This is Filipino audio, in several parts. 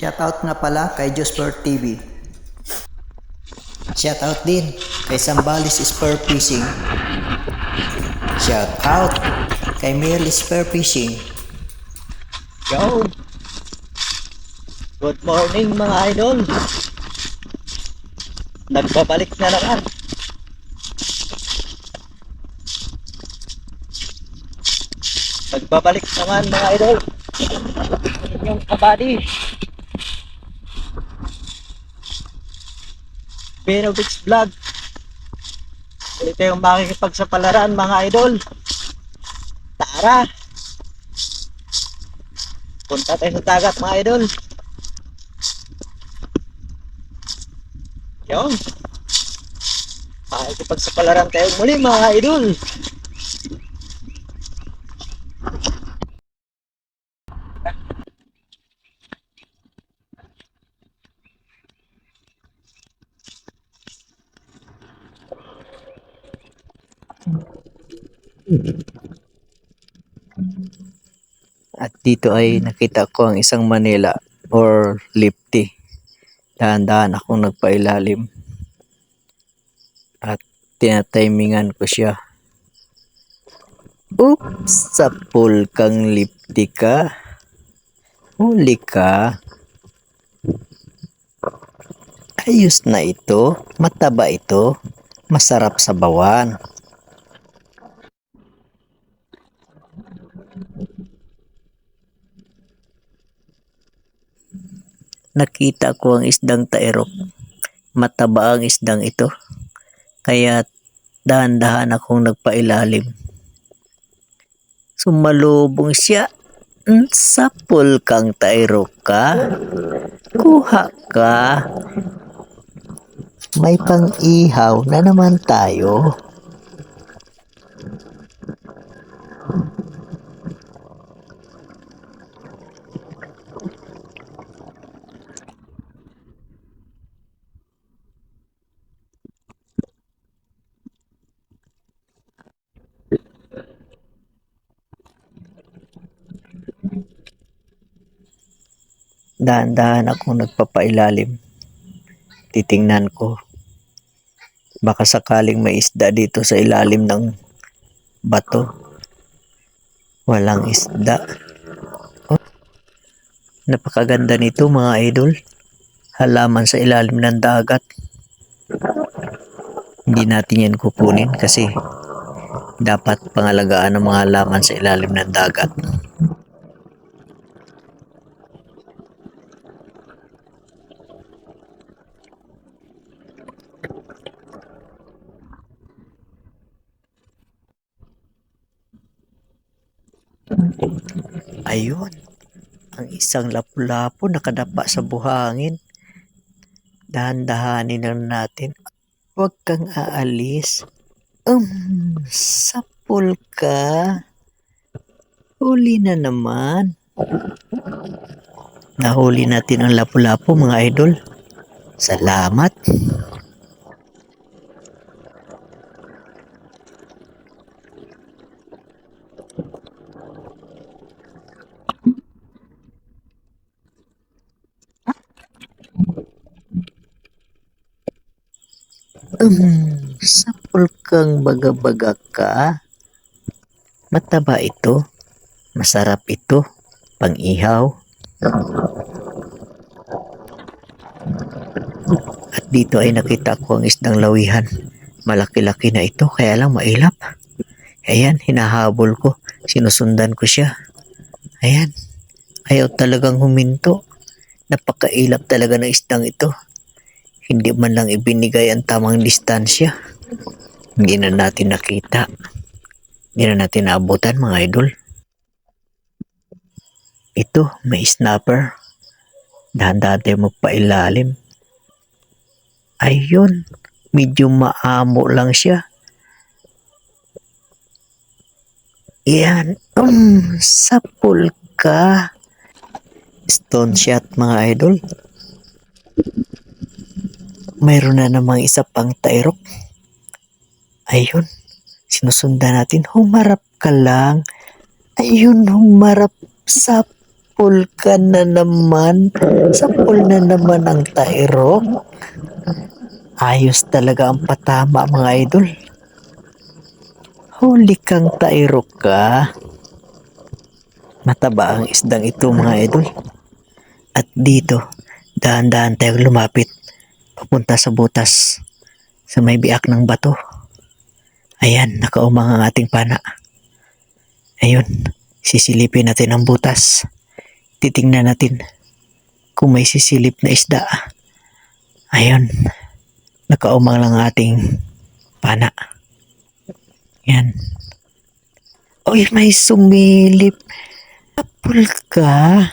Shoutout nga pala kay Josper TV. Shoutout din kay Sambalis Spur Fishing. Shoutout kay Merly Spur Fishing. Yo! Good morning mga idol! Nagbabalik na naman. Nagbabalik naman mga idol. Inyong kabady. Benovix Vlog. Ulit tayong makikipagsapalaran mga idol. Tara! Punta tayo sa dagat mga idol. Yun. Makikipagsapalaran tayo muli mga idol. At dito ay nakita ko ang isang Manila or lifty. Dahan-dahan akong nagpailalim. At tinatimingan ko siya. Oops! Sapul kang lifty ka. Huli ka. Ayos na ito. Mataba ito. Masarap sa bawan. Nakita ko ang isdang taerok. Mataba ang isdang ito. Kaya dahan-dahan akong nagpailalim. Sumalubong siya. "Mm, Sapul kang taerok ka. Kuha ka. May pang-ihaw na naman tayo. Dahan-dahan akong nagpapailalim. Titingnan ko. Baka sakaling may isda dito sa ilalim ng bato. Walang isda. Oh. Napakaganda nito mga idol. Halaman sa ilalim ng dagat. Hindi natin yan kukunin kasi dapat pangalagaan ng mga halaman sa ilalim ng dagat. Ayun. Ang isang lapu-lapu nakadapa sa buhangin. Dahan-dahanin lang natin. Huwag kang aalis. Um, sapul ka. Huli na naman. Nahuli natin ang lapu-lapu mga idol. Salamat. Um, sapul kang baga-baga ka. Mataba ito. Masarap ito. Pang-ihaw. At dito ay nakita ko ang isdang lawihan. Malaki-laki na ito, kaya lang mailap. Ayan, hinahabol ko. Sinusundan ko siya. Ayan. Ayaw talagang huminto. Napakailap talaga ng isdang ito. Hindi man lang ibinigay ang tamang distansya. Hindi na natin nakita. Hindi na natin naabutan mga idol. Ito, may snapper. Dahan-dahan tayo magpailalim. Ayun, medyo maamo lang siya. Yan, um, sapul ka. Stone shot mga idol. Mayroon na namang isa pang tairok. Ayun, sinusundan natin. Humarap ka lang. Ayun, humarap sa Sampol ka na naman. Sampol na naman ang tairok. Ayos talaga ang patama mga idol. Huli kang tairok ka. Mataba ang isdang ito mga idol. At dito, dahan-dahan tayong lumapit papunta sa butas sa may biak ng bato. Ayan, nakaumang ang ating pana. Ayun, sisilipin natin ang butas. Titingnan natin kung may sisilip na isda. Ayun, nakaumang lang ang ating pana. Yan. Uy, may sumilip. Apple ka.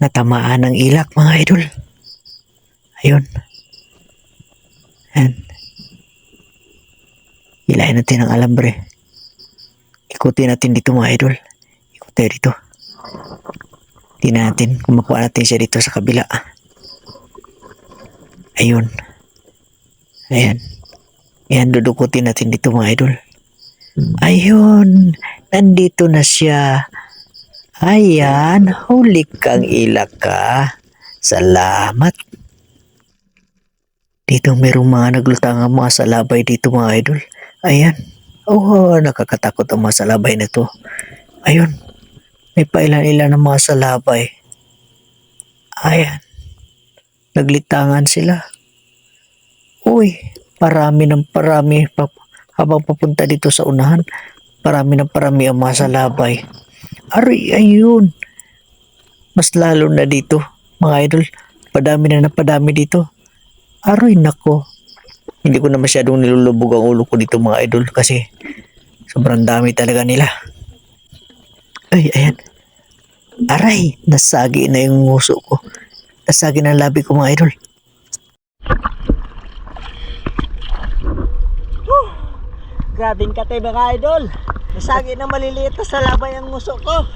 Natamaan ng ilak mga idol. Ayun. Yan. Hilahin natin ang alambre. Ikutin natin dito mga idol. Tayo dito. Tingnan natin kung makuha natin siya dito sa kabila. Ayun. Ayan. Ayan, dudukutin natin dito mga idol. Ayun. Nandito na siya. Ayan. Huli kang ilak ka. Salamat. Dito mayroong mga naglutang ang mga salabay dito mga idol. Ayan. Oh, nakakatakot ang mga salabay na to. Ayun. May pailan-ilan ng mga salabay. Ayan. Naglitangan sila. Uy, parami ng parami. Pa, habang papunta dito sa unahan, parami ng parami ang mga salabay. Ari, ayun. Mas lalo na dito, mga idol. Padami na na padami dito. Aroy, nako. Hindi ko na masyadong nilulubog ang ulo ko dito mga idol kasi sobrang dami talaga nila. Ay, ayan. Aray, nasagi na yung nguso ko. Nasagi na labi ko mga idol. Grabing kate mga idol. Nasagi na maliliit na sa labay ang nguso ko.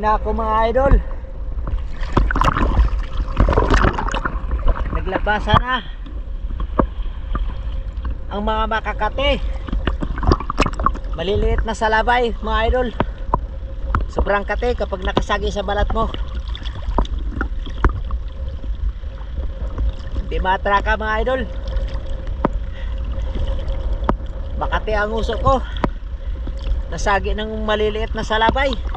Na ako mga idol. Naglabasa na ang mga makakate. Maliliit na sa labay mga idol. Sobrang kate kapag nakasagi sa balat mo. Di matra ka mga idol. Makati ang uso ko. Nasagi ng maliliit na salabay.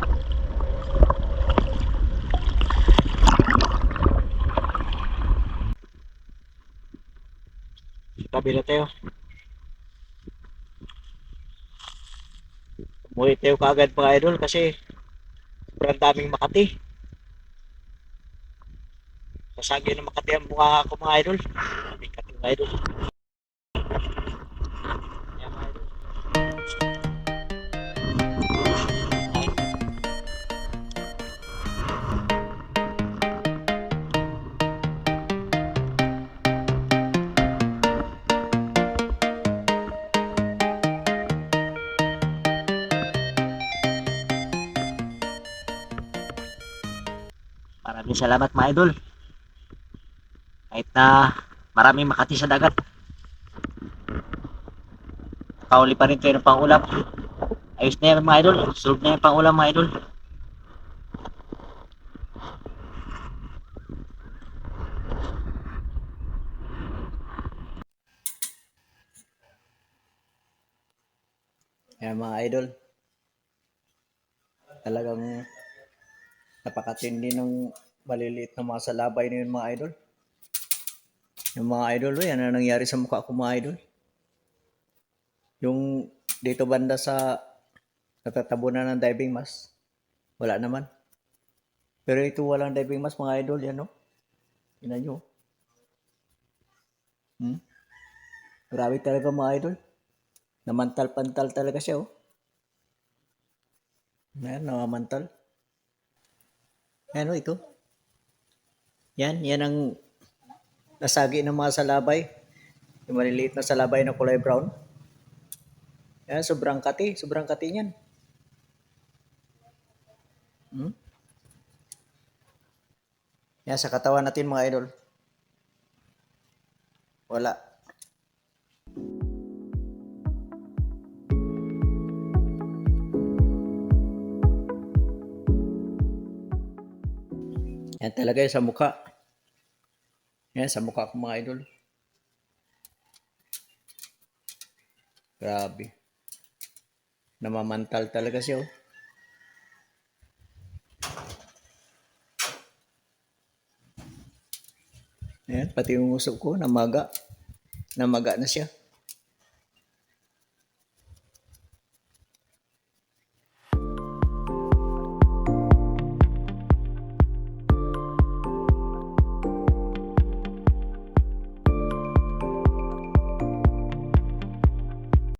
Tabi na tayo. Umuwi tayo kaagad mga idol kasi sobrang daming makati. Sasagi ng Makati ang bunga ko mga idol. Ka mga idol. Maraming salamat mga idol. Kahit na maraming makati sa dagat. Nakauli pa rin tayo ng pangulam. Ayos na yan mga idol. Solve na yung pangulam mga idol. Ayan mga idol. Talagang napakatindi ng maliliit na mga salabay na yun mga idol. Yung mga idol, yan ang nangyari sa mukha ko mga idol. Yung dito banda sa natatabunan ng diving mask, wala naman. Pero ito walang diving mask mga idol, yan no? Tingnan nyo. Hmm? Grabe talaga mga idol. Namantal-pantal talaga siya, oh. Ayan, namamantal. Ayan, oh, ito. Yan, yan ang nasagi ng mga salabay. Yung maliliit na salabay na kulay brown. Yan, sobrang kati. Sobrang kati niyan. Hmm? Yan, sa katawan natin mga idol. Wala. Yan talaga yung sa mukha. Yan, sa mukha ko mga idol. Grabe. Namamantal talaga siya. Oh. Ayan, pati yung usok ko, namaga. Namaga na siya.